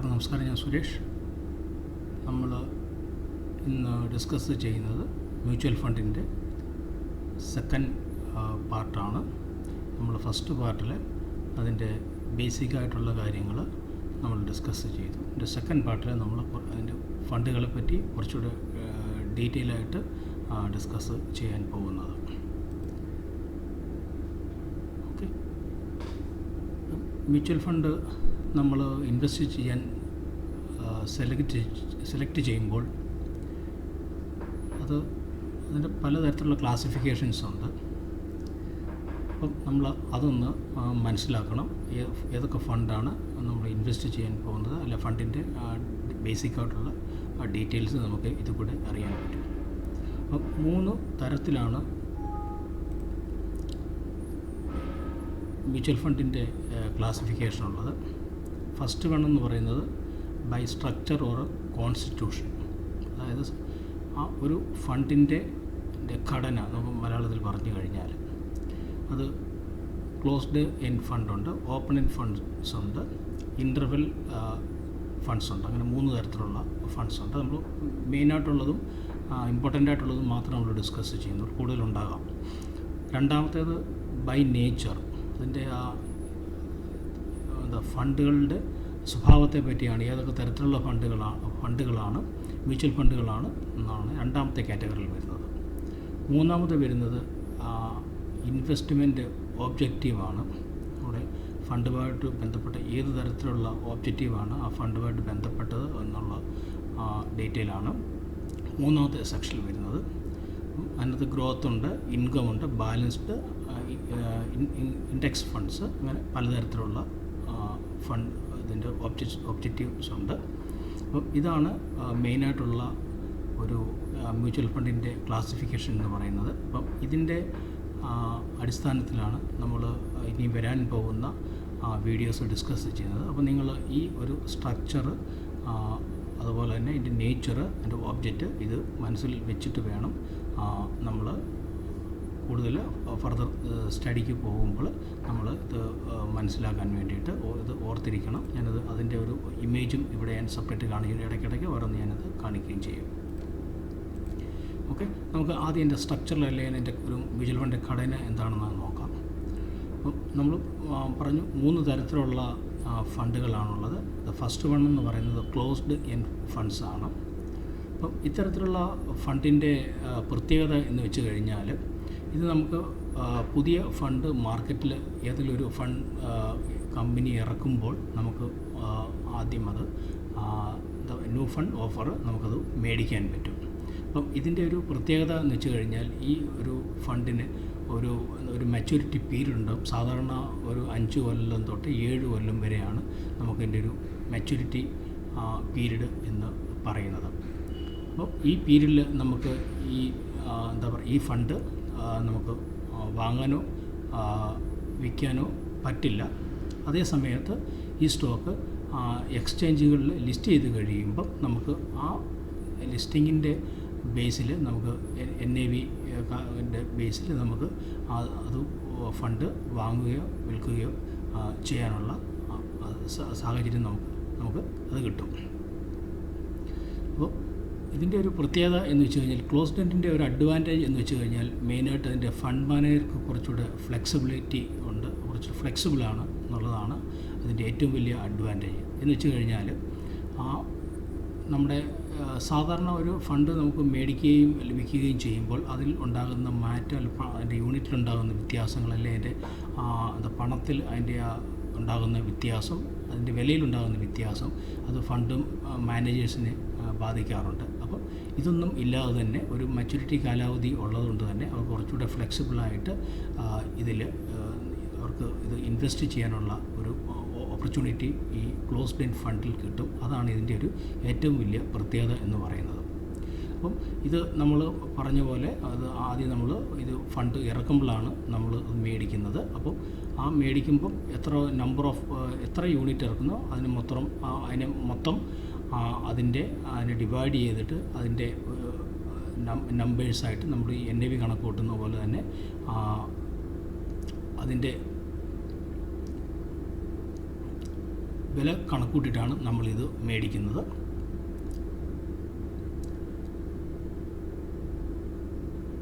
എല്ലാവർക്കും നമസ്കാരം ഞാൻ സുരേഷ്. നമ്മൾ ഇന്ന് ഡിസ്കസ് ചെയ്യുന്നത് മ്യൂച്വൽ ഫണ്ടിന്റെ സെക്കൻഡ് പാർട്ടാണ് നമ്മൾ ഫസ്റ്റ് പാർട്ടിൽ അതിന്റെ ബേസിക് ആയിട്ടുള്ള കാര്യങ്ങൾ നമ്മൾ ഡിസ്കസ് ചെയ്തു. അതിന്റെ സെക്കൻഡ് പാർട്ടിൽ നമ്മൾ അതിന്റെ ഫണ്ടുകളെ പറ്റി കുറച്ചുകൂടെ ഡീറ്റെയിൽ ആയിട്ട് ഡിസ്കസ് ചെയ്യാൻ പോകുന്നത്. ഓക്കെ മ്യൂച്വൽ ഫണ്ട് നമ്മൾ ഇൻവെസ്റ്റ് ചെയ്യാൻ സെലക്ട് സെലക്ട് ചെയ്യുമ്പോൾ അത് അതിന്റെ പലതരത്തിലുള്ള ക്ലാസിഫിക്കേഷൻസ് ഉണ്ട്. അപ്പം നമ്മൾ അതൊന്ന് മനസ്സിലാക്കണം. ഏതൊക്കെ ഫണ്ടാണ് നമ്മൾ ഇൻവെസ്റ്റ് ചെയ്യാൻ പോകുന്നത്? അല്ല ഫണ്ടിന്റെ ബേസിക് ആയിട്ടുള്ള ഡീറ്റെയിൽസ് നമുക്ക് ഇത് കൂടെ അറിയാൻ പറ്റും. അപ്പം മൂന്ന് തരത്തിലാണ് മ്യൂച്വൽ ഫണ്ടിന്റെ ക്ലാസിഫിക്കേഷൻ ഉള്ളത്. ഫസ്റ്റ് വൺ എന്ന് പറയുന്നത് ബൈ സ്ട്രക്ചർ ഓർ കോൺസ്റ്റിറ്റ്യൂഷൻ അതായത് ആ ഒരു ഫണ്ടിന്റെ ഘടന നമുക്ക് മലയാളത്തിൽ പറഞ്ഞു കഴിഞ്ഞാൽ അത് ക്ലോസ്ഡ് എൻ ഫണ്ടുണ്ട് ഓപ്പൺ എൻ ഫണ്ട്സ് ഉണ്ട് ഇന്റർവെൽ ഫണ്ട്സ് ഉണ്ട്. അങ്ങനെ മൂന്ന് തരത്തിലുള്ള ഫണ്ട്സ് ഉണ്ട്. നമ്മൾ മെയിനായിട്ടുള്ളതും ഇമ്പോർട്ടന്റ് ആയിട്ടുള്ളതും മാത്രം നമ്മൾ ഡിസ്കസ് ചെയ്യുന്നു. കൂടുതലുണ്ടാകാം രണ്ടാമത്തേത് ബൈ നേച്ചർ അതിന്റെ ആ എന്താ ഫണ്ടുകളുടെ സ്വഭാവത്തെ പറ്റിയാണ് ഏതൊക്കെ തരത്തിലുള്ള ഫണ്ടുകളാണ് ഫണ്ടുകളാണ് മ്യൂച്വൽ ഫണ്ടുകളാണ് എന്നാണ് രണ്ടാമത്തെ കാറ്റഗറിയിൽ വരുന്നത്. മൂന്നാമത് വരുന്നത് ഇൻവെസ്റ്റ്മെന്റ് ഓബ്ജക്റ്റീവാണ്. അവിടെ ഫണ്ടുമായിട്ട് ബന്ധപ്പെട്ട ഏത് തരത്തിലുള്ള ഓബ്ജക്റ്റീവാണ് ആ ഫണ്ടുമായിട്ട് ബന്ധപ്പെട്ടത് എന്നുള്ള ഡീറ്റെയിലാണ്. മൂന്നാമത്തെ സെക്ഷനിൽ വരുന്നത് അതിനകത്ത് ഗ്രോത്ത് ഉണ്ട് ഇൻകം ഉണ്ട് ബാലൻസ്ഡ് ഇൻഡെക്സ് ഫണ്ട്സ് അങ്ങനെ പലതരത്തിലുള്ള ഫണ്ട് ഇതിന്റെ ഒബ്ജക്റ്റ് ഒബ്ജക്റ്റീവ്സ് ഉണ്ട് അപ്പം ഇതാണ് മെയിനായിട്ടുള്ള ഒരു മ്യൂച്വൽ ഫണ്ടിന്റെ ക്ലാസിഫിക്കേഷൻ എന്ന് പറയുന്നത്. അപ്പം ഇതിന്റെ അടിസ്ഥാനത്തിലാണ് നമ്മൾ ഇനി വരാൻ പോകുന്ന വീഡിയോസ് ഡിസ്കസ് ചെയ്യുന്നത്. അപ്പോൾ നിങ്ങൾ ഈ ഒരു സ്ട്രക്ചർ അതുപോലെ തന്നെ ഇതിന്റെ നേച്ചർ അതിന്റെ ഓബ്ജക്റ്റ് ഇത് മനസ്സിൽ വെച്ചിട്ട് വേണം നമ്മൾ കൂടുതൽ ഫർദർ സ്റ്റഡിക്ക് പോകുമ്പോൾ നമ്മൾ ഇത് മനസ്സിലാക്കാൻ വേണ്ടിയിട്ട് ഇത് ഓർത്തിരിക്കണം. ഞാനത് അതിന്റെ ഒരു ഇമേജും ഇവിടെ ഞാൻ സെപ്പറേറ്റ് കാണിക്കും ഇടയ്ക്കിടയ്ക്ക് ഓരോന്ന് ഞാനത് കാണിക്കുകയും ചെയ്യും. ഓക്കെ നമുക്ക് ആദ്യം എന്റെ സ്ട്രക്ചറിൽ അല്ലെങ്കിൽ എന്റെ ഒരു മ്യൂച്വൽ ഫണ്ട് ഘടന എന്താണെന്ന് നോക്കാം. അപ്പം നമ്മൾ പറഞ്ഞു മൂന്ന് തരത്തിലുള്ള ഫണ്ടുകളാണുള്ളത് ദ ഫസ്റ്റ് വൺ എന്ന് പറയുന്നത് ക്ലോസ്ഡ് എൻ ഫണ്ട്സ് ആണ്. അപ്പം ഇത്തരത്തിലുള്ള ഫണ്ടിന്റെ പ്രത്യേകത എന്ന് വെച്ച് കഴിഞ്ഞാൽ ഇത് നമുക്ക് പുതിയ ഫണ്ട് മാർക്കറ്റിൽ ഏതെങ്കിലും ഒരു ഫണ്ട് കമ്പനി ഇറക്കുമ്പോൾ നമുക്ക് ആദ്യം അത് ന്യൂ ഫണ്ട് ഓഫർ നമുക്കത് മേടിക്കാൻ പറ്റും. അപ്പം ഇതിന്റെ ഒരു പ്രത്യേകത എന്ന് വെച്ച് കഴിഞ്ഞാൽ ഈ ഒരു ഫണ്ടിന് ഒരു ഒരു മെച്യൂരിറ്റി പീരീഡ് ഉണ്ടാവും സാധാരണ ഒരു അഞ്ച് കൊല്ലം തൊട്ട് ഏഴ് കൊല്ലം വരെയാണ് നമുക്കിന്റെ ഒരു മെച്യൂരിറ്റി പീരീഡ് എന്ന് പറയുന്നത്. അപ്പോൾ ഈ പീരീഡിൽ നമുക്ക് ഈ എന്താ പറയുക ഈ ഫണ്ട് നമുക്ക് വാങ്ങാനോ വിൽക്കാനോ പറ്റില്ല. അതേ സമയത്ത് ഈ സ്റ്റോക്ക് എക്സ്ചേഞ്ചുകളിൽ ലിസ്റ്റ് ചെയ്ത് കഴിയുമ്പം നമുക്ക് ആ ലിസ്റ്റിങ്ങിന്റെ ബേസിൽ നമുക്ക് എൻ എ വി ബേസിൽ നമുക്ക് അത് ഫണ്ട് വാങ്ങുകയോ വിൽക്കുകയോ ചെയ്യാനുള്ള സാഹചര്യം നമുക്ക് നമുക്ക് അത് കിട്ടും. ഇതിന്റെ ഒരു പ്രത്യേകത എന്ന് വെച്ച് കഴിഞ്ഞാൽ ക്ലോസ് ഡെന്റിന്റെ ഒരു അഡ്വാന്റേജ് എന്ന് വെച്ച് കഴിഞ്ഞാൽ മെയിനായിട്ട് അതിന്റെ ഫണ്ട് മാനേജർക്ക് കുറച്ചുകൂടെ ഫ്ലെക്സിബിലിറ്റി ഉണ്ട്. കുറച്ച് ഫ്ലെക്സിബിളാണ് എന്നുള്ളതാണ് അതിന്റെ ഏറ്റവും വലിയ അഡ്വാന്റേജ് എന്ന് വെച്ച് കഴിഞ്ഞാൽ ആ നമ്മുടെ സാധാരണ ഒരു ഫണ്ട് നമുക്ക് മേടിക്കുകയും ലഭിക്കുകയും ചെയ്യുമ്പോൾ അതിൽ ഉണ്ടാകുന്ന മാറ്റം അതിന്റെ യൂണിറ്റിലുണ്ടാകുന്ന വ്യത്യാസങ്ങൾ അല്ലെങ്കിൽ അതിന്റെ പണത്തിൽ അതിന്റെ ആ ഉണ്ടാകുന്ന വ്യത്യാസം അതിന്റെ വിലയിലുണ്ടാകുന്ന വ്യത്യാസം അത് ഫണ്ടും മാനേജേഴ്സിനെ ബാധിക്കാറുണ്ട്. അപ്പോൾ ഇതൊന്നും ഇല്ലാതെ തന്നെ ഒരു മെച്യൂരിറ്റി കാലാവധി ഉള്ളതുകൊണ്ട് തന്നെ അവർ കുറച്ചുകൂടെ ഫ്ലെക്സിബിളായിട്ട് ഇതിൽ അവർക്ക് ഇത് ഇൻവെസ്റ്റ് ചെയ്യാനുള്ള ഒരു ഓപ്പർച്യൂണിറ്റി ഈ ക്ലോസ്ഡ് ഇൻ ഫണ്ടിൽ കിട്ടും. അതാണ് ഇതിന്റെ ഒരു ഏറ്റവും വലിയ പ്രത്യേകത എന്ന് പറയുന്നത്. അപ്പം ഇത് നമ്മൾ പറഞ്ഞ പോലെ അത് ആദ്യം നമ്മൾ ഇത് ഫണ്ട് ഇറക്കുമ്പോഴാണ് നമ്മൾ മേടിക്കുന്നത്. അപ്പോൾ ആ മേടിക്കുമ്പം എത്ര നമ്പർ ഓഫ് എത്ര യൂണിറ്റ് ഇറക്കുന്നോ അതിന് മൊത്തം അതിന് മൊത്തം അതിന്റെ അതിനെ ഡിവൈഡ് ചെയ്തിട്ട് അതിന്റെ നമ്പേഴ്സായിട്ട് നമ്മൾ ഈ എൻ എ വി കണക്ക് കൂട്ടുന്ന പോലെ തന്നെ അതിന്റെ വില കണക്കൂട്ടിയിട്ടാണ് നമ്മളിത് മേടിക്കുന്നത്.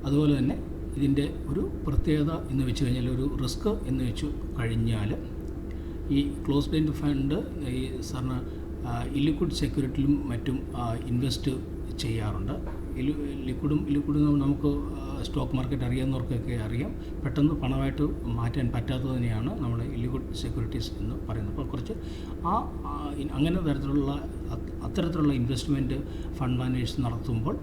അതുപോലെ തന്നെ ഇതിന്റെ ഒരു പ്രത്യേകത എന്ന് വെച്ച് കഴിഞ്ഞാൽ ഒരു റിസ്ക് എന്ന് വെച്ചു കഴിഞ്ഞാൽ ഈ ക്ലോസ്ഡ് എൻഡ് ഫണ്ട് ഈ സാറിന് ഇല്ലിക്വിഡ് സെക്യൂരിറ്റിയിലും മറ്റും ഇൻവെസ്റ്റ് ചെയ്യാറുണ്ട്. ലിക്വിഡും ലിക്വിഡും നമുക്ക് സ്റ്റോക്ക് മാർക്കറ്റ് അറിയാവുന്നവർക്കൊക്കെ അറിയാം. പെട്ടെന്ന് പണമായിട്ട് മാറ്റാൻ പറ്റാത്തത് തന്നെയാണ് നമ്മൾ ലിക്വിഡ് സെക്യൂരിറ്റീസ് എന്ന് പറയുന്നത്. അപ്പോൾ കുറച്ച് ആ അങ്ങനെ തരത്തിലുള്ള അത്തരത്തിലുള്ള ഇൻവെസ്റ്റ്മെന്റ് ഫണ്ട് മാനേജേഴ്സ് നടത്തുമ്പോൾ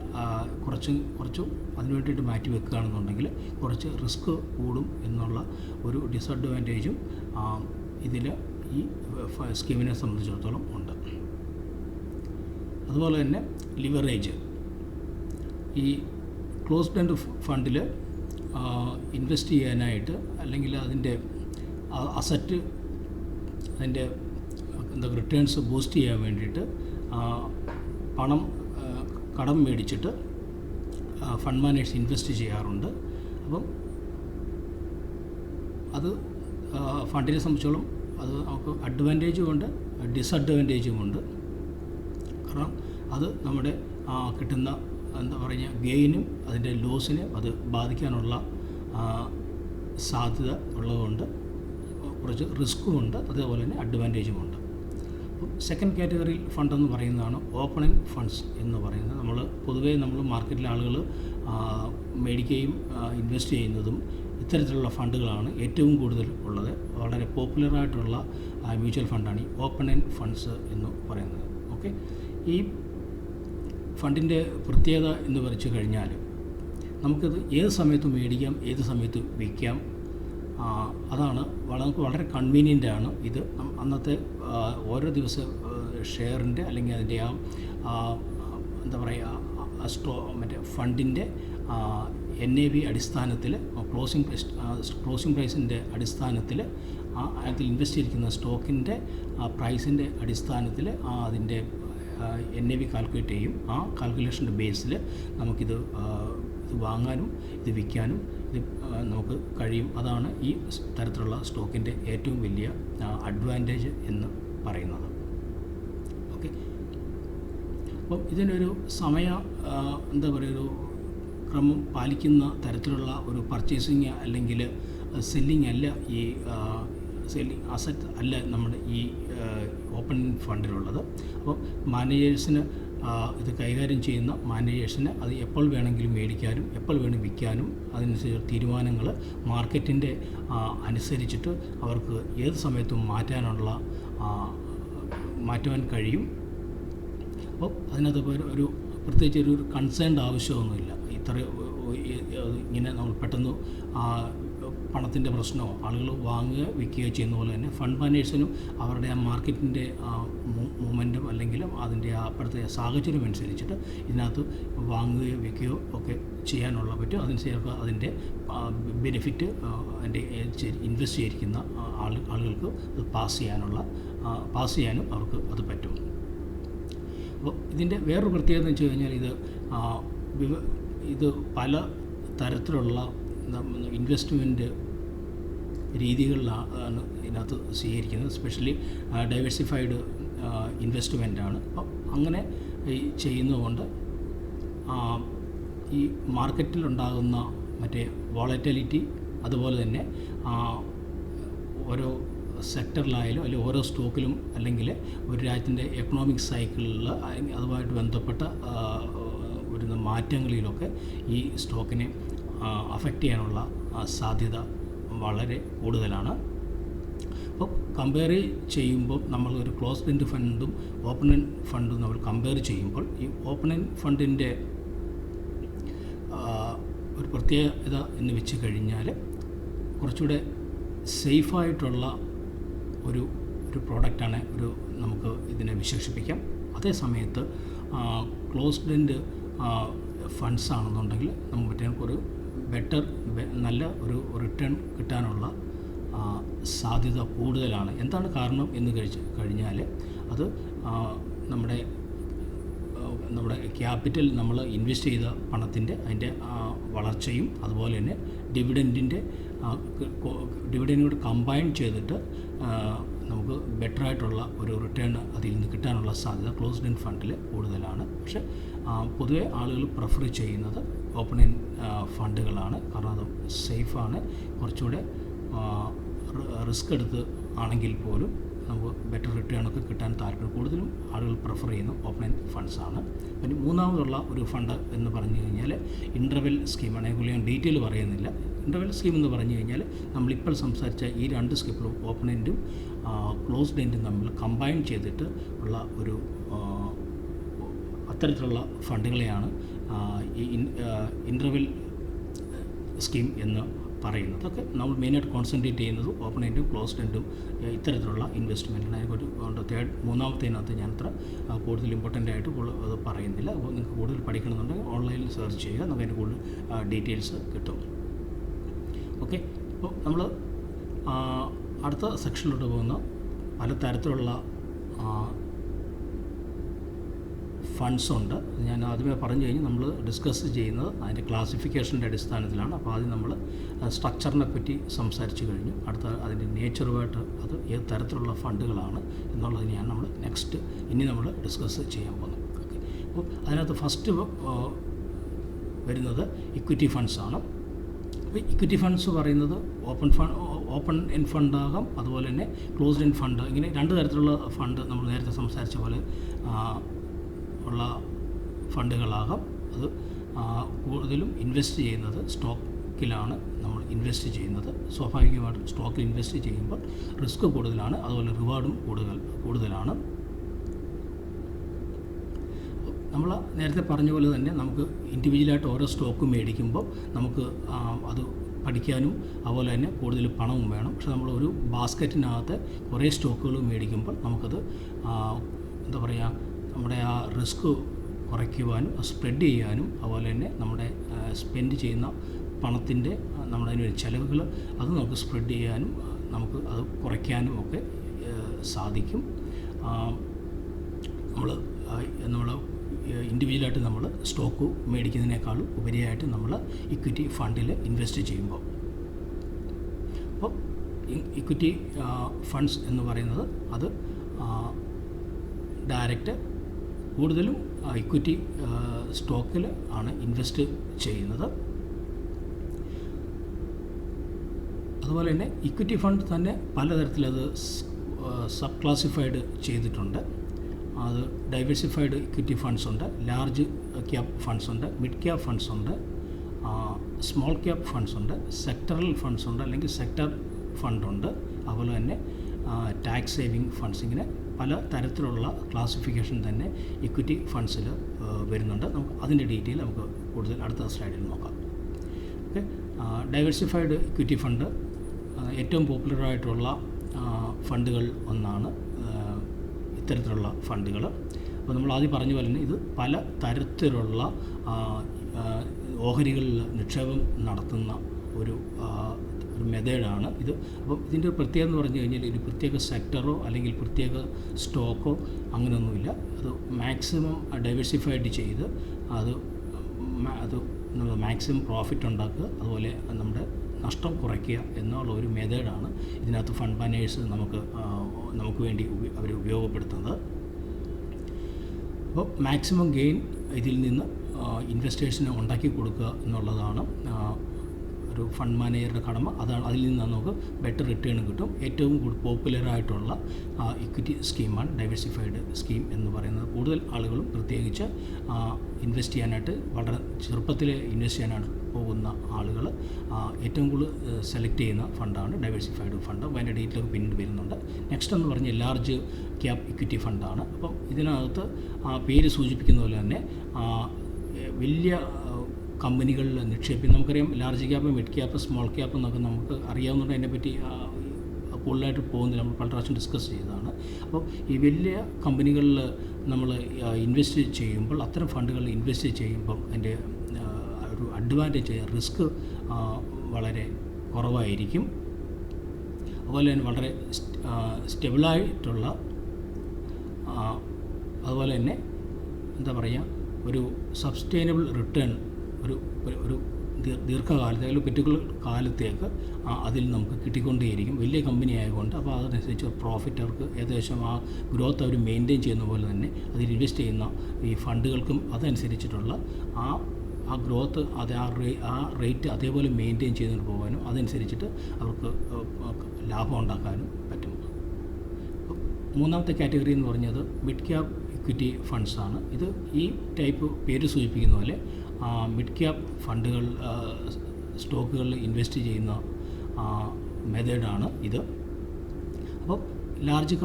കുറച്ച് കുറച്ച് അതിന് വേണ്ടിയിട്ട് മാറ്റി വെക്കുകയാണെന്നുണ്ടെങ്കിൽ കുറച്ച് റിസ്ക് കൂടും എന്നുള്ള ഒരു ഡിസഡ്വാന്റേജും ഇതിൽ ഈ സ്കീമിനെ സംബന്ധിച്ചിടത്തോളം ഉണ്ട്. അതുപോലെ തന്നെ ലിവറേജ് ഈ ക്ലോസ്ഡ് എൻഡ് ഫണ്ടിൽ ഇൻവെസ്റ്റ് ചെയ്യാനായിട്ട് അല്ലെങ്കിൽ അതിന്റെ അസറ്റ് അതിന്റെ എന്താ റിട്ടേൺസ് ബൂസ്റ്റ് ചെയ്യാൻ വേണ്ടിയിട്ട് പണം കടം മേടിച്ചിട്ട് ഫണ്ട് മാനേജേഴ്സ് ഇൻവെസ്റ്റ് ചെയ്യാറുണ്ട്. അപ്പം അത് ഫണ്ടിനെ സംബന്ധിച്ചോളം അത് നമുക്ക് അഡ്വാന്റേജും ഉണ്ട് ഡിസഡ്വാന്റേജും ഉണ്ട്. കാരണം അത് നമ്മുടെ കിട്ടുന്ന എന്താ പറയുക ഗെയിനും അതിന്റെ ലോസിനെ അത് ബാധിക്കാനുള്ള സാധ്യത ഉള്ളതുകൊണ്ട് കുറച്ച് റിസ്ക്കും ഉണ്ട് അതേപോലെ തന്നെ അഡ്വാന്റേജും ഉണ്ട് സെക്കൻഡ് കാറ്റഗറി ഫണ്ട് എന്ന് പറയുന്നതാണ് ഓപ്പണിംഗ് ഫണ്ട്സ് എന്ന് പറയുന്നത്. നമ്മൾ പൊതുവേ നമ്മൾ മാർക്കറ്റിലെ ആളുകൾ മേടിക്കുകയും ഇൻവെസ്റ്റ് ചെയ്യുന്നതും ഇത്തരത്തിലുള്ള ഫണ്ടുകളാണ് ഏറ്റവും കൂടുതൽ ഉള്ളത്. വളരെ പോപ്പുലറായിട്ടുള്ള മ്യൂച്വൽ ഫണ്ടാണ് ഈ ഓപ്പൺ ഫണ്ട്സ് എന്ന് പറയുന്നത്. ഓക്കെ ഈ ഫണ്ടിന്റെ പ്രത്യേകത എന്ന് പറിച്ചു കഴിഞ്ഞാൽ നമുക്കിത് ഏത് സമയത്ത് മേടിക്കാം ഏത് സമയത്ത് വിൽക്കാം. അതാണ് വളരെ വളരെ കൺവീനിയന്റ് ആണ് ഇത്. അന്നത്തെ ഓരോ ദിവസം ഷെയറിന്റെ അല്ലെങ്കിൽ അതിന്റെ ആ എന്താ പറയുക സ്റ്റോ മറ്റേ ഫണ്ടിന്റെ എൻ എ വി അടിസ്ഥാനത്തിൽ ക്ലോസിംഗ് പ്രൈസ് ക്ലോസിംഗ് പ്രൈസിന്റെ അടിസ്ഥാനത്തിൽ അതിൽ ഇൻവെസ്റ്റ് ചെയ്തിരിക്കുന്ന സ്റ്റോക്കിന്റെ പ്രൈസിന്റെ അടിസ്ഥാനത്തിൽ അതിന്റെ എൻ എ വി കാൽക്കുലേറ്റ് ചെയ്യും. ആ കാൽക്കുലേഷന്റെ ബേസിൽ നമുക്കിത് ഇത് വാങ്ങാനും ഇത് വിൽക്കാനും ഇത് നമുക്ക് കഴിയും. അതാണ് ഈ തരത്തിലുള്ള സ്റ്റോക്കിന്റെ ഏറ്റവും വലിയ അഡ്വാന്റേജ് എന്ന് പറയുന്നത്. ഓക്കെ അപ്പം ഇതിനൊരു സമയ എന്താ പറയുക ഒരു ക്രമം പാലിക്കുന്ന തരത്തിലുള്ള ഒരു പർച്ചേസിങ് അല്ലെങ്കിൽ സെല്ലിംഗ് അല്ല ഈ സെല്ലിംഗ് അസറ്റ് അല്ല നമ്മുടെ ഈ ഓപ്പൺ ഫണ്ടിലുള്ളത്. അപ്പോൾ മാനേജേഴ്സിന് ഇത് കൈകാര്യം ചെയ്യുന്ന മാനേജേഴ്സിന് അത് എപ്പോൾ വേണമെങ്കിലും മേടിക്കാനും എപ്പോൾ വേണം വിൽക്കാനും അതിനനുസരിച്ച് തീരുമാനങ്ങൾ മാർക്കറ്റിന്റെ അനുസരിച്ചിട്ട് അവർക്ക് ഏത് സമയത്തും മാറ്റാനുള്ള മാറ്റുവാൻ കഴിയും. അപ്പോൾ അതിനകത്ത് ഒരു- പ്രത്യേകിച്ച് ഒരു കൺസേൺഡ് ആവശ്യമൊന്നുമില്ല. ഇത്ര ഇങ്ങനെ നമ്മൾ പെട്ടെന്ന് പണത്തിന്റെ പ്രശ്നമോ ആളുകൾ വാങ്ങുക വിൽക്കുകയോ ചെയ്യുന്ന പോലെ തന്നെ ഫണ്ട് മാനേഴ്സിനും അവരുടെ ആ മാർക്കറ്റിന്റെ ആ മൂമെന്റും അല്ലെങ്കിൽ അതിന്റെ ആ അപ്പോഴത്തെ സാഹചര്യം അനുസരിച്ചിട്ട് ഇതിനകത്ത് വാങ്ങുകയോ വിൽക്കുകയോ ഒക്കെ ചെയ്യാനുള്ള പറ്റും. അതിനനുസരിച്ച് അതിന്റെ ബെനിഫിറ്റ് അതിന്റെ ഇൻവെസ്റ്റ് ചെയ്തിരിക്കുന്ന ആളു ആളുകൾക്ക് അത് പാസ് ചെയ്യാനുള്ള പാസ് ചെയ്യാനും അവർക്ക് അത് പറ്റും. അപ്പോൾ ഇതിന്റെ വേറൊരു പ്രത്യേകത എന്ന് വെച്ച് കഴിഞ്ഞാൽ ഇത് ഇത് പല തരത്തിലുള്ള ഇൻവെസ്റ്റ്മെന്റ് രീതികളിലാണ് ഇതിനകത്ത് സ്വീകരിക്കുന്നത്. സ്പെഷ്യലി ഡൈവേഴ്സിഫൈഡ് ഇൻവെസ്റ്റ്മെന്റാണ് അപ്പം അങ്ങനെ ഈ ചെയ്യുന്നതുകൊണ്ട് ഈ മാർക്കറ്റിലുണ്ടാകുന്ന മറ്റേ വോളറ്റിലിറ്റി അതുപോലെ തന്നെ ഓരോ സെക്ടറിലായാലും അല്ലെങ്കിൽ ഓരോ സ്റ്റോക്കിലും അല്ലെങ്കിൽ ഒരു രാജ്യത്തിന്റെ എക്കണോമിക് സൈക്കിളിൽ അതുമായിട്ട് ബന്ധപ്പെട്ട വരുന്ന മാറ്റങ്ങളിലൊക്കെ ഈ സ്റ്റോക്കിനെ അഫക്റ്റ് ചെയ്യാനുള്ള സാധ്യത വളരെ കൂടുതലാണ്. അപ്പോൾ കമ്പയർ ചെയ്യുമ്പോൾ നമ്മൾ ഒരു ക്ലോസ് എൻഡ് ഫണ്ടും ഓപ്പൺ എൻഡ് ഫണ്ടും നമ്മൾ കമ്പയർ ചെയ്യുമ്പോൾ ഈ ഓപ്പൺ എൻഡ് ഫണ്ടിന്റെ ഒരു പ്രത്യേകത എന്ന് വെച്ച് കഴിഞ്ഞാൽ കുറച്ചുകൂടെ സേഫായിട്ടുള്ള ഒരു ഒരു പ്രോഡക്റ്റാണ് ഒരു നമുക്ക് ഇതിനെ വിശേഷിപ്പിക്കാം. അതേ സമയത്ത് ക്ലോസ്ഡ് എൻഡ് ഫണ്ട്സ് ആണെന്നുണ്ടെങ്കിൽ നമുക്ക് മറ്റേ ഒരു ബെറ്റർ നല്ല ഒരു റിട്ടേൺ കിട്ടാനുള്ള സാധ്യത കൂടുതലാണ്. എന്താണ് കാരണം എന്ന് കഴിച്ച് കഴിഞ്ഞാൽ അത് നമ്മുടെ നമ്മുടെ ക്യാപിറ്റൽ നമ്മൾ ഇൻവെസ്റ്റ് ചെയ്ത പണത്തിന്റെ അതിന്റെ വളർച്ചയും അതുപോലെ തന്നെ ഡിവിഡന്റിന്റെ ഡിവിഡന്റിനോട് കമ്പൈൻ ചെയ്തിട്ട് നമുക്ക് ബെറ്റർ ആയിട്ടുള്ള ഒരു റിട്ടേൺ അതിൽ നിന്ന് കിട്ടാനുള്ള സാധ്യത ക്ലോസ്ഡ് ഇൻ ഫണ്ടിൽ കൂടുതലാണ്. പക്ഷേ പൊതുവെ ആളുകൾ പ്രിഫർ ചെയ്യുന്നത് ഓപ്പൺ ഇൻ ഫണ്ടുകളാണ്. കാരണം അത് സേഫാണ്. കുറച്ചുകൂടെ റിസ്ക് എടുത്ത് ആണെങ്കിൽ പോലും നമുക്ക് ബെറ്റർ റിട്ടേൺ ഒക്കെ കിട്ടാൻ താല്പര്യം. കൂടുതലും ആളുകൾ പ്രിഫർ ചെയ്യുന്ന ഓപ്പൺ ഫണ്ട്സാണ് പിന്നെ മൂന്നാമതുള്ള ഒരു ഫണ്ട് എന്ന് പറഞ്ഞു കഴിഞ്ഞാൽ ഇന്റർവെൽ സ്കീമാണ് അതിനെക്കുറിച്ച് ഞാൻ ഡീറ്റെയിൽ പറയുന്നില്ല. ഇന്റർവെൽ സ്കീം എന്ന് പറഞ്ഞു കഴിഞ്ഞാൽ നമ്മളിപ്പോൾ സംസാരിച്ച ഈ രണ്ട് സ്കീമുകളും ഓപ്പൺ ക്ലോസ്ഡ് എൻഡും തമ്മിൽ കമ്പൈൻ ചെയ്തിട്ട് ഉള്ള ഒരു അത്തരത്തിലുള്ള ഫണ്ടുകളെയാണ് ഈ ഇന്റർവെൽ സ്കീം എന്ന് പറയുന്നത്. അതൊക്കെ നമ്മൾ മെയിനായിട്ട് കോൺസെൻട്രേറ്റ് ചെയ്യുന്നത് ഓപ്പൺ എൻഡും ക്ലോസ്ഡ് എൻഡും ഇത്തരത്തിലുള്ള ഇൻവെസ്റ്റ്മെന്റാണ് ഉണ്ട് തേർഡ് മൂന്നാമത്തേനകത്ത് ഞാൻ അത്ര കൂടുതൽ ഇമ്പോർട്ടന്റ് ആയിട്ട് അത് പറയുന്നില്ല. അപ്പോൾ നിങ്ങൾക്ക് കൂടുതൽ പഠിക്കണമെന്നുണ്ടെങ്കിൽ ഓൺലൈനിൽ സെർച്ച് ചെയ്യുക. നമുക്ക് അതിന്റെ കൂടുതൽ ഡീറ്റെയിൽസ് കിട്ടും. ഓക്കെ അപ്പോൾ നമ്മൾ അടുത്ത സെക്ഷനിലോട്ട് പോകുന്ന പല തരത്തിലുള്ള ഫണ്ട്സ് ഉണ്ട് ഞാൻ ആദ്യമേ പറഞ്ഞു കഴിഞ്ഞ് നമ്മൾ ഡിസ്കസ് ചെയ്യുന്നത് അതിന്റെ ക്ലാസിഫിക്കേഷന്റെ അടിസ്ഥാനത്തിലാണ്. അപ്പോൾ ആദ്യം നമ്മൾ സ്ട്രക്ചറിനെ പറ്റി സംസാരിച്ചു കഴിഞ്ഞു. അടുത്ത അതിന്റെ നേച്ചറുമായിട്ട് അത് ഏത് തരത്തിലുള്ള ഫണ്ടുകളാണ് എന്നുള്ളതിനെയാണ് നമ്മൾ നെക്സ്റ്റ് ഇനി നമ്മൾ ഡിസ്കസ് ചെയ്യാൻ പോകുന്നത് ഓക്കെ അപ്പോൾ അതിനകത്ത് ഫസ്റ്റ് വരുന്നത് ഇക്വിറ്റി ഫണ്ട്സ് ആണ്. അപ്പോൾ ഇക്വിറ്റി ഫണ്ട്സ് പറയുന്നത് ഓപ്പൺ ഫണ്ട് ഓപ്പൺ എൻ ഫണ്ടാകാം അതുപോലെ തന്നെ ക്ലോസ്ഡ് എൻ ഫണ്ട് ഇങ്ങനെ രണ്ട് തരത്തിലുള്ള ഫണ്ട് നമ്മൾ നേരത്തെ സംസാരിച്ച പോലെ ഉള്ള ഫണ്ടുകളാകാം. അത് കൂടുതലും ഇൻവെസ്റ്റ് ചെയ്യുന്നത് സ്റ്റോക്കിലാണ് നമ്മൾ ഇൻവെസ്റ്റ് ചെയ്യുന്നത്. സ്വാഭാവികമായിട്ടും സ്റ്റോക്കിൽ ഇൻവെസ്റ്റ് ചെയ്യുമ്പോൾ റിസ്ക് കൂടുതലാണ് അതുപോലെ റിവാർഡും കൂടുതൽ കൂടുതലാണ്. നമ്മൾ നേരത്തെ പറഞ്ഞ പോലെ തന്നെ നമുക്ക് ഇൻഡിവിജ്വലായിട്ട് ഓരോ സ്റ്റോക്ക് മേടിക്കുമ്പോൾ നമുക്ക് അത് പഠിക്കാനും അതുപോലെ തന്നെ കൂടുതൽ പണവും വേണം. പക്ഷെ നമ്മൾ ഒരു ബാസ്ക്കറ്റിനകത്ത് കുറേ സ്റ്റോക്കുകൾ മേടിക്കുമ്പോൾ നമുക്കത് എന്താ പറയുക നമ്മുടെ ആ റിസ്ക് കുറയ്ക്കുവാനും സ്പ്രെഡ് ചെയ്യാനും അതുപോലെ തന്നെ നമ്മുടെ സ്പെൻഡ് ചെയ്യുന്ന പണത്തിന്റെ നമ്മുടെ അതിനൊരു ചിലവുകൾ അത് നമുക്ക് സ്പ്രെഡ് ചെയ്യാനും നമുക്ക് അത് കുറയ്ക്കാനും ഒക്കെ സാധിക്കും. നമ്മൾ നമ്മൾ ഇൻഡിവിജ്വലായിട്ട് നമ്മൾ സ്റ്റോക്ക് മേടിക്കുന്നതിനേക്കാളും ഉപരിയായിട്ട് നമ്മൾ ഇക്വിറ്റി ഫണ്ടിൽ ഇൻവെസ്റ്റ് ചെയ്യുമ്പോൾ. അപ്പോൾ ഇക്വിറ്റി ഫണ്ട്സ് എന്ന് പറയുന്നത് അത് ഡയറക്റ്റ് കൂടുതലും ഇക്വിറ്റി സ്റ്റോക്കിൽ ആണ് ഇൻവെസ്റ്റ് ചെയ്യുന്നത്. അതുപോലെ തന്നെ ഇക്വിറ്റി ഫണ്ട് തന്നെ പലതരത്തിലത് സബ് ക്ലാസിഫൈഡ് ചെയ്തിട്ടുണ്ട്. അത് ഡൈവേഴ്സിഫൈഡ് ഇക്വിറ്റി ഫണ്ട്സ് ഉണ്ട് ലാർജ് ക്യാപ് ഫണ്ട്സ് ഉണ്ട് മിഡ് ക്യാപ് ഫണ്ട്സ് ഉണ്ട് സ്മോൾ ക്യാപ് ഫണ്ട്സ് ഉണ്ട് സെക്ടറൽ ഫണ്ട്സ് ഉണ്ട് അല്ലെങ്കിൽ സെക്ടർ ഫണ്ട് ഉണ്ട്. അതുപോലെ തന്നെ ടാക്സ് സേവിങ് ഫണ്ട്സ് ഇങ്ങനെ പല തരത്തിലുള്ള ക്ലാസിഫിക്കേഷൻ തന്നെ ഇക്വിറ്റി ഫണ്ട്സിൽ വരുന്നുണ്ട്. നമുക്ക് അതിന്റെ ഡീറ്റെയിൽ നമുക്ക് കൂടുതൽ അടുത്ത സ്ലൈഡിൽ നോക്കാം. ഓക്കെ? ഡൈവേഴ്സിഫൈഡ് ഇക്വിറ്റി ഫണ്ട് ഏറ്റവും പോപ്പുലറായിട്ടുള്ള ഫണ്ടുകൾ ഒന്നാണ് ഇത്തരത്തിലുള്ള ഫണ്ടുകൾ. അപ്പോൾ നമ്മൾ ആദ്യം പറഞ്ഞ പോലെ തന്നെ ഇത് പല തരത്തിലുള്ള ഓഹരികളിൽ നിക്ഷേപം നടത്തുന്ന ഒരു മെത്തേഡാണ് ഇത്. അപ്പം ഇതിന്റെ പ്രത്യേകത എന്ന് പറഞ്ഞു കഴിഞ്ഞാൽ ഒരു പ്രത്യേക സെക്ടറോ അല്ലെങ്കിൽ പ്രത്യേക സ്റ്റോക്കോ അങ്ങനെയൊന്നുമില്ല. അത് മാക്സിമം ഡൈവേഴ്സിഫൈഡ് ചെയ്ത് അത് അത് നമ്മൾ മാക്സിമം പ്രോഫിറ്റ് ഉണ്ടാക്കുക. അതുപോലെ നമ്മുടെ നഷ്ടം കുറയ്ക്കുക എന്നുള്ള ഒരു മെത്തേഡാണ് ഇതിനകത്ത് ഫണ്ട് മാനേജേഴ്സ് നമുക്ക് നമുക്ക് വേണ്ടി അവർ ഉപയോഗപ്പെടുത്തുന്നത്. അപ്പോൾ മാക്സിമം ഗെയിൻ ഇതിൽ നിന്ന് ഇൻവെസ്റ്റേഴ്സിന് ഉണ്ടാക്കി കൊടുക്കുക എന്നുള്ളതാണ് ഒരു ഫണ്ട് മാനേജറുടെ കടമ. അതാണ് അതിൽ നിന്ന് നമുക്ക് ബെറ്റർ റിട്ടേൺ കിട്ടും. ഏറ്റവും കൂടുതൽ പോപ്പുലറായിട്ടുള്ള ഇക്വിറ്റി സ്കീമാണ് ഡൈവേഴ്സിഫൈഡ് സ്കീം എന്ന് പറയുന്നത്. കൂടുതൽ ആളുകളും പ്രത്യേകിച്ച് ഇൻവെസ്റ്റ് ചെയ്യാനായിട്ട് വളരെ ചെറുപ്പത്തിൽ ഇൻവെസ്റ്റ് ചെയ്യാനാണ് പോകുന്ന ആളുകൾ ഏറ്റവും കൂടുതൽ സെലക്ട് ചെയ്യുന്ന ഫണ്ടാണ് ഡൈവേഴ്സിഫൈഡ് ഫണ്ട് അതിന്റെ ഡീറ്റെയിൽ പിന്നീട് വരുന്നുണ്ട്. നെക്സ്റ്റ് എന്ന് പറഞ്ഞാൽ ലാർജ് ക്യാപ് ഇക്വിറ്റി ഫണ്ടാണ് അപ്പം ഇതിനകത്ത് പേര് സൂചിപ്പിക്കുന്ന പോലെ തന്നെ വലിയ കമ്പനികളിൽ നിക്ഷേപിക്കും നമുക്കറിയാം large cap mid cap small cap എന്നൊക്കെ നമുക്ക് അറിയാവുന്നതുകൊണ്ട് അതിനെപ്പറ്റി കൂടുതലായിട്ട് പോകുന്നില്ല. നമ്മൾ പല പ്രാവശ്യം ഡിസ്കസ് ചെയ്തതാണ്. അപ്പോൾ ഈ വലിയ കമ്പനികളിൽ നമ്മൾ ഇൻവെസ്റ്റ് ചെയ്യുമ്പോൾ അത്തരം ഫണ്ടുകളിൽ ഇൻവെസ്റ്റ് ചെയ്യുമ്പം അതിന്റെ ഒരു അഡ്വാന്റേജ് റിസ്ക് വളരെ കുറവായിരിക്കും. അതുപോലെ തന്നെ വളരെ സ്റ്റെബിളായിട്ടുള്ള അതുപോലെ തന്നെ എന്താ പറയുക ഒരു സബ്സ്റ്റൈനബിൾ റിട്ടേൺ ഒരു ഒരു- ഒരു ദീർ- ദീർഘകാലത്തേക്ക് അല്ലെങ്കിൽ പെർട്ടിക്കുലർ കാലത്തേക്ക് അതിൽ നമുക്ക് കിട്ടിക്കൊണ്ടേയിരിക്കും. വലിയ കമ്പനി ആയതുകൊണ്ട് അപ്പോൾ അതനുസരിച്ച് പ്രോഫിറ്റ് അവർക്ക് ഏകദേശം ആ ഗ്രോത്ത് അവർ മെയിന്റെയിൻ ചെയ്യുന്ന പോലെ തന്നെ അതിൽ ഇൻവെസ്റ്റ് ചെയ്യുന്ന ഈ ഫണ്ടുകൾക്കും അതനുസരിച്ചിട്ടുള്ള ആ ആ ഗ്രോത്ത് അത് ആ റേ ആ റേറ്റ് അതേപോലെ മെയിന്റെയിൻ ചെയ്തുകൊണ്ട് പോകാനും അതനുസരിച്ചിട്ട് അവർക്ക് ലാഭം ഉണ്ടാക്കാനും പറ്റും. മൂന്നാമത്തെ കാറ്റഗറി എന്ന് പറഞ്ഞത് മിഡ് ക്യാപ് ഇക്വിറ്റി ഫണ്ട്സാണ് ഇത് ഈ ടൈപ്പ് പേര് സൂചിപ്പിക്കുന്ന പോലെ മിഡ് ക്യാപ് ഫണ്ടുകൾ സ്റ്റോക്കുകളിൽ ഇൻവെസ്റ്റ് ചെയ്യുന്ന മെത്തേഡാണ് ഇത്. അപ്പോൾ ലാർജ്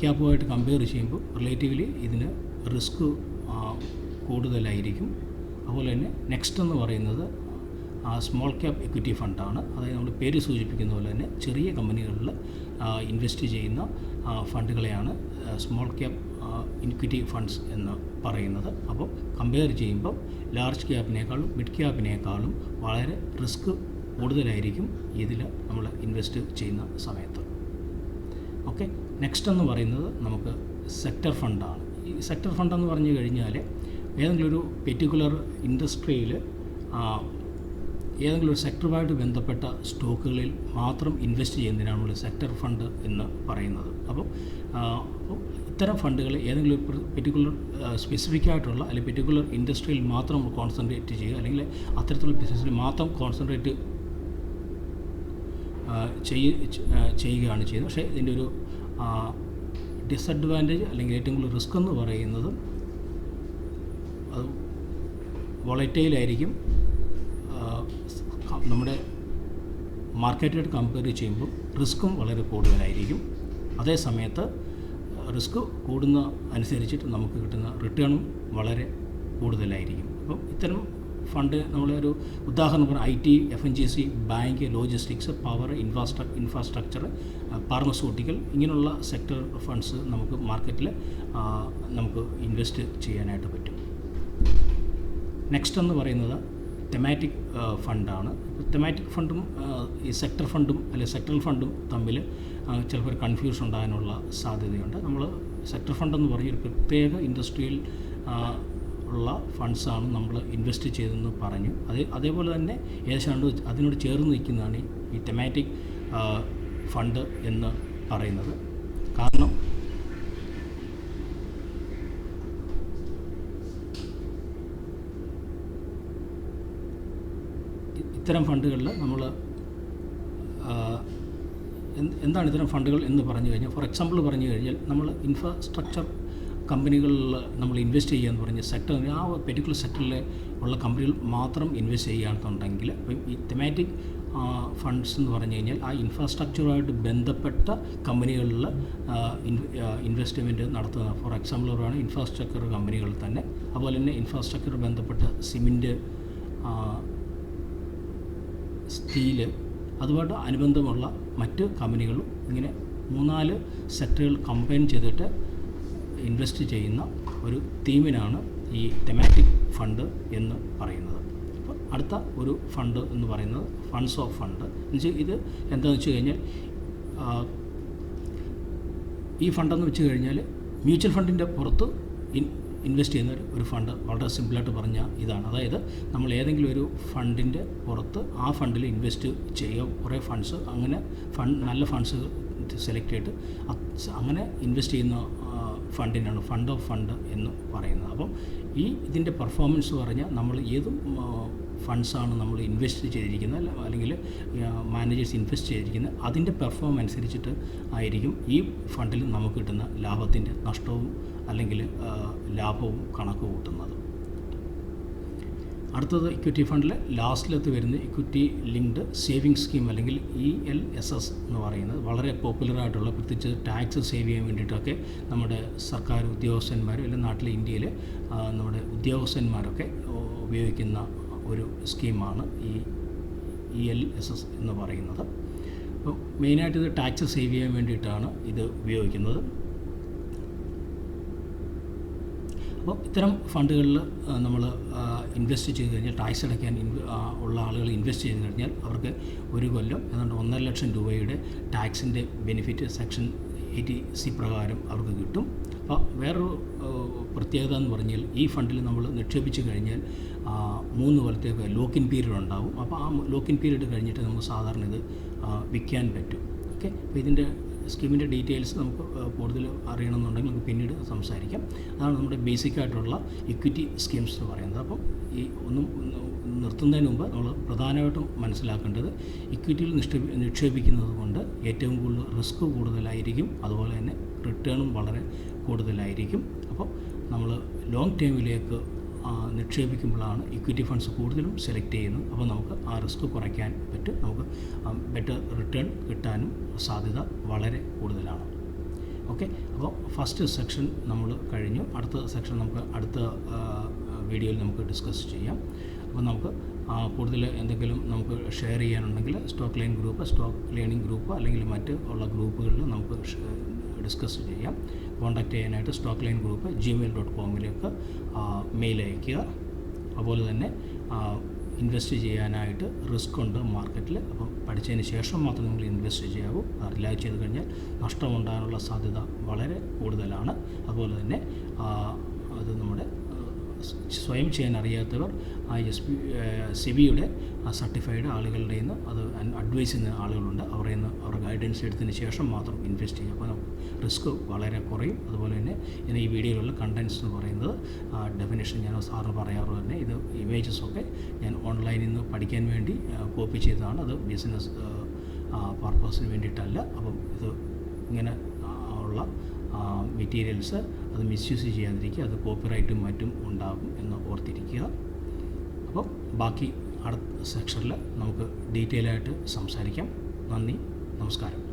ക്യാപ്പുമായിട്ട് കമ്പയർ ചെയ്യുമ്പോൾ റിലേറ്റീവ്ലി ഇതിന് റിസ്ക് കൂടുതലായിരിക്കും. അതുപോലെ തന്നെ നെക്സ്റ്റ് എന്ന് പറയുന്നത് സ്മോൾ ക്യാപ് എക്വിറ്റി ഫണ്ടാണ് അതായത് നമ്മൾ പേര് സൂചിപ്പിക്കുന്ന പോലെ തന്നെ ചെറിയ കമ്പനികളിൽ ഇൻവെസ്റ്റ് ചെയ്യുന്ന ഫണ്ടുകളെയാണ് സ്മോൾ ക്യാപ് ഇൻക്വിറ്റി ഫണ്ട്സ് എന്ന് പറയുന്നത്. അപ്പോൾ കമ്പയർ ചെയ്യുമ്പോൾ ലാർജ് ക്യാപ്പിനേക്കാളും മിഡ് ക്യാപ്പിനേക്കാളും വളരെ റിസ്ക് കൂടുതലായിരിക്കും ഇതിൽ നമ്മൾ ഇൻവെസ്റ്റ് ചെയ്യുന്ന സമയത്ത്. ഓക്കെ നെക്സ്റ്റ് എന്ന് പറയുന്നത് നമുക്ക് സെക്ടർ ഫണ്ടാണ് ഈ സെക്ടർ ഫണ്ട് എന്ന് പറഞ്ഞു കഴിഞ്ഞാൽ ഏതെങ്കിലും ഒരു പെർട്ടിക്കുലർ ഇൻഡസ്ട്രിയിൽ ഏതെങ്കിലും ഒരു സെക്ടറുമായിട്ട് ബന്ധപ്പെട്ട സ്റ്റോക്കുകളിൽ മാത്രം ഇൻവെസ്റ്റ് ചെയ്യുന്നതിനാണ് സെക്ടർ ഫണ്ട് എന്ന് പറയുന്നത്. അപ്പോൾ ഇത്തരം ഫണ്ടുകൾ ഏതെങ്കിലും ഒരു പെർട്ടിക്കുലർ സ്പെസിഫിക് ആയിട്ടുള്ള അല്ലെങ്കിൽ പെർട്ടിക്കുലർ ഇൻഡസ്ട്രിയിൽ മാത്രം കോൺസെൻട്രേറ്റ് ചെയ്യുക അല്ലെങ്കിൽ അത്തരത്തിലുള്ള ബിസിനസ്സിൽ മാത്രം കോൺസെൻട്രേറ്റ് ചെയ്യ ചെയ്യുകയാണ് ചെയ്യുന്നത്. പക്ഷേ ഇതിന്റെ ഒരു ഡിസഡ്വാന്റേജ് അല്ലെങ്കിൽ ഏറ്റവും കൂടുതൽ റിസ്ക് എന്ന് പറയുന്നത് അത് വളറ്റയിലായിരിക്കും നമ്മുടെ മാർക്കറ്റായിട്ട് കമ്പയർ ചെയ്യുമ്പോൾ റിസ്ക്കും വളരെ കൂടുതലായിരിക്കും. അതേ സമയത്ത് റിസ്ക് കൂടുന്ന അനുസരിച്ചിട്ട് നമുക്ക് കിട്ടുന്ന റിട്ടേണും വളരെ കൂടുതലായിരിക്കും. അപ്പം ഇത്തരം ഫണ്ട് നമ്മളൊരു ഉദാഹരണം I T F N G C bank logistics power infra infrastructure pharmaceutical ഇങ്ങനെയുള്ള സെക്ടർ ഫണ്ട്സ് നമുക്ക് മാർക്കറ്റിൽ നമുക്ക് ഇൻവെസ്റ്റ് ചെയ്യാനായിട്ട് പറ്റും. നെക്സ്റ്റ് എന്ന് പറയുന്നത് തെമാറ്റിക് ഫണ്ടാണ്. തെമാറ്റിക് ഫണ്ടും ഈ സെക്ടർ ഫണ്ടും അല്ലെങ്കിൽ സെക്ടറൽ ഫണ്ടും തമ്മിൽ ചിലപ്പോൾ ഒരു കൺഫ്യൂഷൻ ഉണ്ടാകാനുള്ള സാധ്യതയുണ്ട്. നമ്മൾ സെക്ടർ ഫണ്ട് എന്ന് പറഞ്ഞ ഒരു പ്രത്യേക ഇൻഡസ്ട്രിയിൽ ഉള്ള ഫണ്ട്സാണ് നമ്മൾ ഇൻവെസ്റ്റ് ചെയ്തതെന്ന് പറഞ്ഞു. അത് അതേപോലെ തന്നെ ഏകദേശം അതിനോട് ചേർന്ന് നിൽക്കുന്നതാണ് ഈ തെമാറ്റിക് ഫണ്ട് എന്ന് പറയുന്നത്. കാരണം ഇത്തരം ഫണ്ടുകളിൽ നമ്മൾ എന്താണ് ഇത്തരം ഫണ്ടുകൾ എന്ന് പറഞ്ഞു കഴിഞ്ഞാൽ ഫോർ എക്സാമ്പിൾ പറഞ്ഞു കഴിഞ്ഞാൽ നമ്മൾ ഇൻഫ്രാസ്ട്രക്ചർ കമ്പനികളിൽ നമ്മൾ ഇൻവെസ്റ്റ് ചെയ്യുക എന്ന് പറഞ്ഞ സെക്ടർ ആ പെർട്ടിക്കുലർ സെക്ടറിൽ ഉള്ള കമ്പനികൾ മാത്രം ഇൻവെസ്റ്റ് ചെയ്യുകയാണെന്നുണ്ടെങ്കിൽ അപ്പം ഈ തെമാറ്റിക് ഫണ്ട്സ് എന്ന് പറഞ്ഞു കഴിഞ്ഞാൽ ആ ഇൻഫ്രാസ്ട്രക്ചറുമായിട്ട് ബന്ധപ്പെട്ട കമ്പനികളിൽ ഇൻവെസ്റ്റ്മെന്റ് നടത്തുന്ന ഫോർ എക്സാമ്പിൾ പറയുകയാണ് ഇൻഫ്രാസ്ട്രക്ചർ കമ്പനികൾ തന്നെ. അതുപോലെ തന്നെ ഇൻഫ്രാസ്ട്രക്ചർ ബന്ധപ്പെട്ട സിമെന്റ് സ്റ്റീൽ അതുമായിട്ട് അനുബന്ധമുള്ള മറ്റ് കമ്പനികളും ഇങ്ങനെ മൂന്നാൽ സെക്ടറുകൾ കമ്പൈൻ ചെയ്തിട്ട് ഇൻവെസ്റ്റ് ചെയ്യുന്ന ഒരു തീമിനാണ് ഈ തെമാറ്റിക് ഫണ്ട് എന്ന് പറയുന്നത്. അപ്പോൾ അടുത്ത ഒരു ഫണ്ട് എന്ന് പറയുന്നത് ഫണ്ട്സ് ഓഫ് ഫണ്ട് എന്ന് വെച്ചാൽ ഇത് എന്താണെന്ന് വെച്ച് കഴിഞ്ഞാൽ ഈ ഫണ്ടെന്ന് വെച്ച് കഴിഞ്ഞാൽ മ്യൂച്വൽ ഫണ്ടിന്റെ പുറത്ത് ഇൻവെസ്റ്റ് ചെയ്യുന്ന ഒരു- ഫണ്ട് വളരെ സിമ്പിളായിട്ട് പറഞ്ഞാൽ ഇതാണ്. അതായത് നമ്മൾ ഏതെങ്കിലും ഒരു ഫണ്ടിന്റെ പുറത്ത് ആ ഫണ്ടിൽ ഇൻവെസ്റ്റ് ചെയ്യുക. കുറേ ഫണ്ട്സ് അങ്ങനെ ഫണ്ട് നല്ല ഫണ്ട്സ് സെലക്ട് ചെയ്തിട്ട് അങ്ങനെ ഇൻവെസ്റ്റ് ചെയ്യുന്ന ഫണ്ടിനാണ് ഫണ്ട് ഓഫ് ഫണ്ട് എന്ന് പറയുന്നത്. അപ്പം ഈ ഇതിന്റെ പെർഫോമൻസ് പറഞ്ഞാൽ നമ്മൾ ഏത് ഫണ്ട്സാണ് നമ്മൾ ഇൻവെസ്റ്റ് ചെയ്തിരിക്കുന്നത് അല്ല- അല്ലെങ്കിൽ മാനേജേഴ്സ് ഇൻവെസ്റ്റ് ചെയ്തിരിക്കുന്നത്. അതിന്റെ പെർഫോം അനുസരിച്ചിട്ട് ആയിരിക്കും ഈ ഫണ്ടിൽ നമുക്ക് കിട്ടുന്ന ലാഭത്തിന്റെ നഷ്ടവും അല്ലെങ്കിൽ ലാഭവും കണക്ക് കൂട്ടുന്നത്. അടുത്തത് ഇക്വിറ്റി ഫണ്ടിൽ ലാസ്റ്റിലത്ത് വരുന്ന ഇക്വിറ്റി ലിങ്ക്ഡ് സേവിങ് സ്കീം അല്ലെങ്കിൽ ഇ എൽ എസ് എസ് എന്ന് പറയുന്നത് വളരെ പോപ്പുലറായിട്ടുള്ള പ്രത്യേകിച്ച് ടാക്സ് സേവ് ചെയ്യാൻ വേണ്ടിയിട്ടൊക്കെ നമ്മുടെ സർക്കാർ ഉദ്യോഗസ്ഥന്മാർ അല്ലെങ്കിൽ നാട്ടിലെ ഇന്ത്യയിൽ നമ്മുടെ ഉദ്യോഗസ്ഥന്മാരൊക്കെ ഉപയോഗിക്കുന്ന ഒരു സ്കീമാണ് ഈ ഇ എൽ എസ് എസ് എന്ന് പറയുന്നത്. അപ്പോൾ മെയിനായിട്ട് ഇത് ടാക്സ് സേവ് ചെയ്യാൻ വേണ്ടിയിട്ടാണ് ഇത് ഉപയോഗിക്കുന്നത്. അപ്പോൾ ഇത്തരം ഫണ്ടുകളിൽ നമ്മൾ ഇൻവെസ്റ്റ് ചെയ്ത് കഴിഞ്ഞാൽ ടാക്സ് അടയ്ക്കാൻ ഉള്ള ആളുകൾ ഇൻവെസ്റ്റ് ചെയ്ത് കഴിഞ്ഞാൽ അവർക്ക് ഒരു കൊല്ലം ഏതാണ്ട് ഒന്നര ലക്ഷം രൂപയുടെ ടാക്സിന്റെ ബെനിഫിറ്റ് സെക്ഷൻ എയ്റ്റി സി പ്രകാരം അവർക്ക് കിട്ടും. അപ്പോൾ വേറൊരു പ്രത്യേകത എന്ന് പറഞ്ഞാൽ ഈ ഫണ്ടിൽ നമ്മൾ നിക്ഷേപിച്ച് കഴിഞ്ഞാൽ മൂന്ന് കൊല്ലത്തേക്ക് ലോക്കിൻ പീരീഡ് ഉണ്ടാവും. അപ്പോൾ ആ ലോക്കിൻ പീരീഡ് കഴിഞ്ഞിട്ട് നമുക്ക് സാധാരണ ഇത് വിൽക്കാൻ പറ്റും. ഓക്കെ? അപ്പോൾ ഇതിന്റെ സ്കീമിന്റെ ഡീറ്റെയിൽസ് നമുക്ക് കൂടുതൽ അറിയണമെന്നുണ്ടെങ്കിൽ നമുക്ക് പിന്നീട് സംസാരിക്കാം. അതാണ് നമ്മുടെ ബേസിക് ആയിട്ടുള്ള ഇക്വിറ്റി സ്കീംസ് എന്ന് പറയുന്നത്. അപ്പം ഈ ഒന്നും നിർത്തുന്നതിന് മുമ്പ് നമ്മൾ പ്രധാനമായിട്ടും മനസ്സിലാക്കേണ്ടത് ഇക്വിറ്റിയിൽ നിക്ഷേപി നിക്ഷേപിക്കുന്നത് കൊണ്ട് ഏറ്റവും കൂടുതൽ റിസ്ക് കൂടുതലായിരിക്കും. അതുപോലെ തന്നെ റിട്ടേണും വളരെ കൂടുതലായിരിക്കും. അപ്പോൾ നമ്മൾ ലോങ് ടേമിലേക്ക് നിക്ഷേപിക്കുമ്പോഴാണ് ഇക്വിറ്റി ഫണ്ട്സ് കൂടുതലും സെലക്ട് ചെയ്യുന്നത്. അപ്പോൾ നമുക്ക് ആ റിസ്ക് കുറയ്ക്കാൻ പറ്റും. നമുക്ക് ബെറ്റർ റിട്ടേൺ കിട്ടാനും സാധ്യത വളരെ കൂടുതലാണ്. ഓക്കെ അപ്പോൾ ഫസ്റ്റ് സെക്ഷൻ നമ്മൾ കഴിഞ്ഞു. അടുത്ത സെക്ഷൻ നമുക്ക് അടുത്ത വീഡിയോയിൽ നമുക്ക് ഡിസ്കസ് ചെയ്യാം. അപ്പോൾ നമുക്ക് കൂടുതൽ എന്തെങ്കിലും നമുക്ക് share ചെയ്യാനുണ്ടെങ്കിൽ stock line group stock learning group അല്ലെങ്കിൽ മറ്റ് ഉള്ള ഗ്രൂപ്പുകളിൽ നമുക്ക് ഡിസ്കസ് ചെയ്യാം. കോൺടാക്റ്റ് ചെയ്യാനായിട്ട് stock line group gmail dot കോമിലേക്ക് mail അയയ്ക്കുക. അതുപോലെ തന്നെ ഇൻവെസ്റ്റ് ചെയ്യാനായിട്ട് റിസ്ക് ഉണ്ട് മാർക്കറ്റിൽ അപ്പം പഠിച്ചതിന് ശേഷം മാത്രം നിങ്ങൾ ഇൻവെസ്റ്റ് ചെയ്യാവൂ. റിലാക്സ് ചെയ്ത് കഴിഞ്ഞാൽ നഷ്ടമുണ്ടാകാനുള്ള സാധ്യത വളരെ കൂടുതലാണ്. അതുപോലെ തന്നെ അത് നമ്മുടെ ആ, സ്വയം ചെയ്യാൻ അറിയാത്തവർ ആ എസ് പി സെബിയുടെ സർട്ടിഫൈഡ് ആളുകളുടെ നിന്ന് അത് അഡ്വൈസ് ചെയ്യുന്ന ആളുകളുണ്ട്. അവരുടെ നിന്ന് അവരുടെ ഗൈഡൻസ് എടുത്തതിന് ശേഷം മാത്രം ഇൻവെസ്റ്റ് ചെയ്യുക. അപ്പോൾ റിസ്ക് വളരെ കുറയും. അതുപോലെ തന്നെ ഇതിന് ഈ വീഡിയോയിലുള്ള കണ്ടൻസ് എന്ന് പറയുന്നത് ഡെഫിനേഷൻ ഞാൻ സാറിന് പറയാറ് തന്നെ ഇത് ഇമേജസ് ഒക്കെ ഞാൻ ഓൺലൈനിൽ നിന്ന് പഠിക്കാൻ വേണ്ടി കോപ്പി ചെയ്തതാണ്. അത് ബിസിനസ് പർപ്പസിന് വേണ്ടിയിട്ടല്ല. അപ്പം ഇത് ഇങ്ങനെ ഉള്ള മെറ്റീരിയൽസ് അത് മിസ്യൂസ് ചെയ്യാതിരിക്കുക അത് കോപ്പിറൈറ്റും മറ്റും ഉണ്ടാകും എന്ന് ഓർത്തിരിക്കുക. അപ്പോൾ ബാക്കി അടുത്ത സെക്ഷനിൽ നമുക്ക് ഡീറ്റെയിൽ ആയിട്ട് സംസാരിക്കാം. നന്ദി നമസ്കാരം.